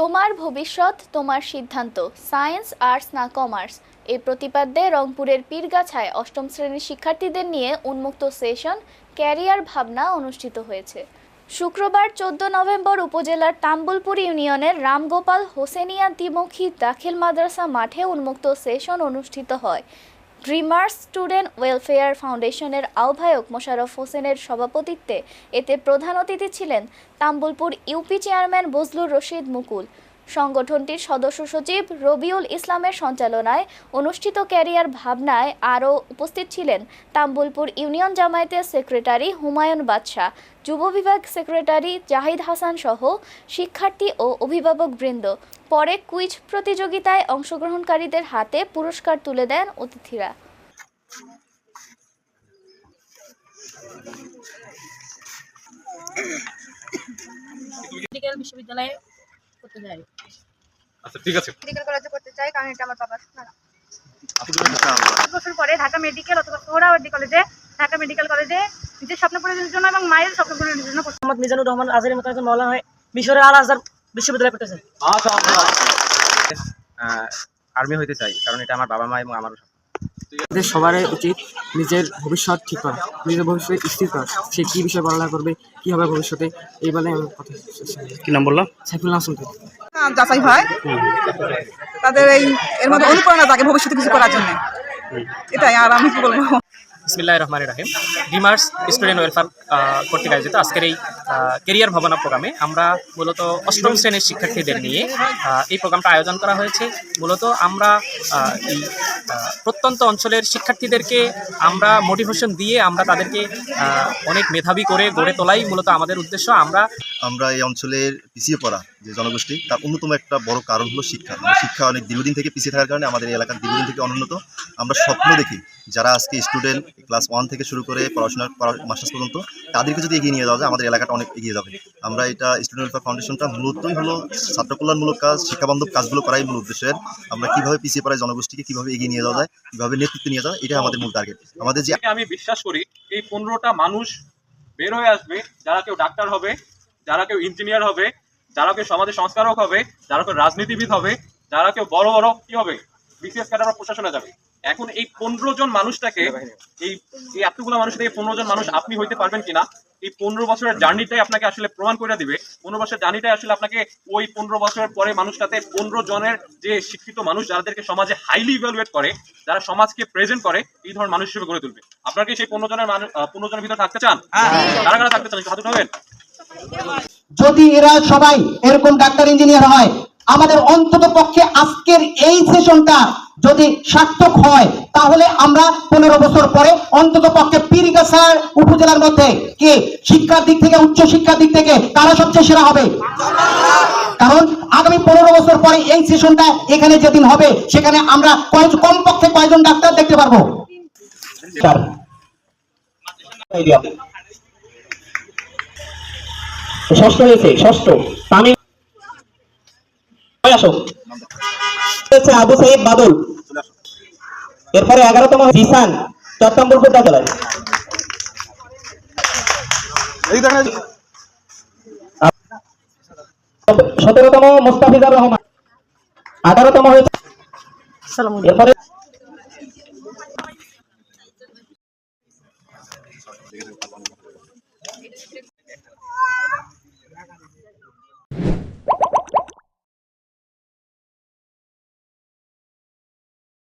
তোমার ভবিষ্যৎ, তোমার সিদ্ধান্ত। সায়েন্স, আর্টস না কমার্স। এই প্রতিপাদ্যে রংপুরের পীরগাছায় অষ্টম শ্রেণির শিক্ষার্থীদের নিয়ে উন্মুক্ত সেশন, ক্যারিয়ার ভাবনা অনুষ্ঠিত হয়েছে। শুক্রবার চোদ্দ নভেম্বর উপজেলার তাম্বুলপুর ইউনিয়নের রামগোপাল হোসেনিয়া দ্বিমুখী দাখিল মাদ্রাসা মাঠে উন্মুক্ত সেশন অনুষ্ঠিত হয়। ড্রিমার্স স্টুডেন্ট ওয়েলফেয়ার ফাউন্ডেশনের আহ্বায়ক মোশারফ হোসেনের সভাপতিত্বে এতে প্রধান অতিথি ছিলেন তাম্বুলপুর ইউপি চেয়ারম্যান বজলুর রশিদ মুকুল। সংগঠনটির সদস্য সচিব রবিউল ইসলামের সঞ্চালনায় অনুষ্ঠিত ক্যারিয়ার ভাবনায় আরও উপস্থিত ছিলেন তাম্বুলপুর ইউনিয়ন জামায়াতের সেক্রেটারি হুমায়ুন বাদশাহ, যুব বিভাগ সেক্রেটারি জাহিদ হাসান সহ শিক্ষার্থী ও অভিভাবক বৃন্দ। পরে কুইজ প্রতিযোগিতায় অংশগ্রহণকারীদের হাতে পুরস্কার তুলে দেন অতিথিরা। বিশ্ববিদ্যালয়ে করতে চাই আচ্ছা ঠিক আছে। মেডিকেল কলেজে করতে চাই কারণ এটা আমার বাবার স্বপ্ন। আপনি বলুন, পাঁচ বছর পরে ঢাকা মেডিকেল অথবা সোহরাওয়ার্দী কলেজে ঢাকা মেডিকেল কলেজে নিজের স্বপ্ন পূরণের জন্য এবং মায়ের স্বপ্ন পূরণের জন্য মোহাম্মদ মিজানুর রহমান আজহারের মতো একজন হয়ে মিশরের আল আজহার বিশ্ববিদ্যালয়ে করতে আর্মি হইতে চাই কারণ এটা আমার বাবা মা এবং আমার আমাদের সবারই উচিত নিজের ভবিষ্যৎ ঠিক করা নিজের ভবিষ্যৎ স্থির করা। সে কী বিষয়ে পড়ালেখা করবে কী হবে ভবিষ্যতে এই বলে আমি কথা কি নাম বললাম সাইফুল হাসান তুই যাচাই হয় তাদের এই এর মধ্যে অনুপ্রেরণা থাকে ভবিষ্যতে কিছু করার জন্য। এটাই, আর আমি কি বলব? বিসমিল্লাহ রহমান রাহিম। ডিমার্স স্টুডেন্ট ওয়েলফেয়ার কর্তৃক আয়োজিত আজকের এই কেরিয়ার ভাবনা প্রোগ্রামে আমরা মূলত অষ্টম শ্রেণির শিক্ষার্থীদের নিয়ে এই প্রোগ্রামটা আয়োজন করা হয়েছে। মূলত আমরা এই প্রত্যন্ত অঞ্চলের শিক্ষার্থীদেরকে আমরা মোটিভেশন দিয়ে আমরা তাদেরকে অনেক মেধাবী করে গড়ে তোলাই মূলত আমাদের উদ্দেশ্য। আমরা আমরা এই অঞ্চলের পিছিয়ে পড়া যে জনগোষ্ঠী, তার অন্যতম একটা বড় কারণ হলো শিক্ষা। শিক্ষা অনেক দীর্ঘদিন থেকে পিছিয়ে থাকার কারণে আমাদের এই এলাকার দীর্ঘদিন থেকে অনুন্নত। আমরা স্বপ্ন দেখি যারা আজকে স্টুডেন্ট ক্লাস ওয়ান থেকে শুরু করে পড়াশোনা মাস্টার্স পর্যন্ত, তাদেরকে যদি এগিয়ে নিয়ে যাওয়া যায়, আমাদের এলাকাটা অনেক এগিয়ে যাবে। আমরা এটা স্টুডেন্ট ওয়েলফেয়ার ফাউন্ডেশনটা মূলতই হলো ছাত্র কল্যাণমূলক কাজ, শিক্ষাবান্ধব কাজগুলো করাই মূল উদ্দেশ্যের। আমরা কীভাবে পিছিয়ে পড়া জনগোষ্ঠীকে কীভাবে এগিয়ে নিয়ে যাওয়া যায়, কীভাবে নেতৃত্ব নিয়ে যাওয়া এটা আমাদের মূল টার্গেট আমাদের যে আমি বিশ্বাস করি, এই পনেরোটা মানুষ বের হয়ে আসবে, যারা কেউ ডাক্তার হবে, যারা কেউ ইঞ্জিনিয়ার হবে, যারা কেউ সমাজের সংস্কারক হবে, যারা কেউ রাজনীতিবিদ হবে, যারা কেউ বড় বড় কি হবে বিসিএস ক্যাডার প্রশাসনে যাবে। এখন এই পনেরো জন মানুষটাকে এই এই এতগুলো মানুষ থেকে পনেরো জন মানুষ আপনি হইতে পারবেন কিনা এই পনেরো বছরের জার্নিটাই আপনাকে আসলে প্রমাণ করে দিবে। পনেরো বছরের জার্নিটাই আসলে আপনাকে ওই পনেরো বছরের পরে মানুষটাতে পনেরো জনের যে শিক্ষিত মানুষ যাদেরকে সমাজে হাইলি ইভ্যালুয়েট করে যারা সমাজকে প্রেজেন্ট করে এই ধরনের মানুষ হিসেবে গড়ে তুলবে। আপনারা কি সেই পনেরো জনের মানুষ পনেরো জনের ভিতরে থাকতে চান? কারা কারা থাকতে চান? হাত উঠাবেন যদি এরা সবাই এরকম ডাক্তার ইঞ্জিনিয়ার হয় আমাদের অন্তত পক্ষে আজকের এই সেশনটা যদি সার্থক হয়, তাহলে আমরা পনেরো বছর পরে অন্তত পক্ষে পীরগাছার উপজেলার মধ্যে কে শিক্ষার দিক থেকে, উচ্চ শিক্ষার দিক থেকে কারা সবচেয়ে সেরা হবে? কারণ আগামী পনেরো বছর পরে এই সেশনটা এখানে যেদিন হবে, সেখানে আমরা কমপক্ষে কয়জন ডাক্তার দেখতে পারব? ষষ্ঠ হয়েছে, ষষ্ঠ। তামিল আসো। হচ্ছে আবু সাইদ বাদল। এরপরে এগারোতম জিসান চট্টম্বর বিদ্যালয়। সতেরোতম মুস্তাফিজার রহমান। আঠারোতম হয়েছে এরপরে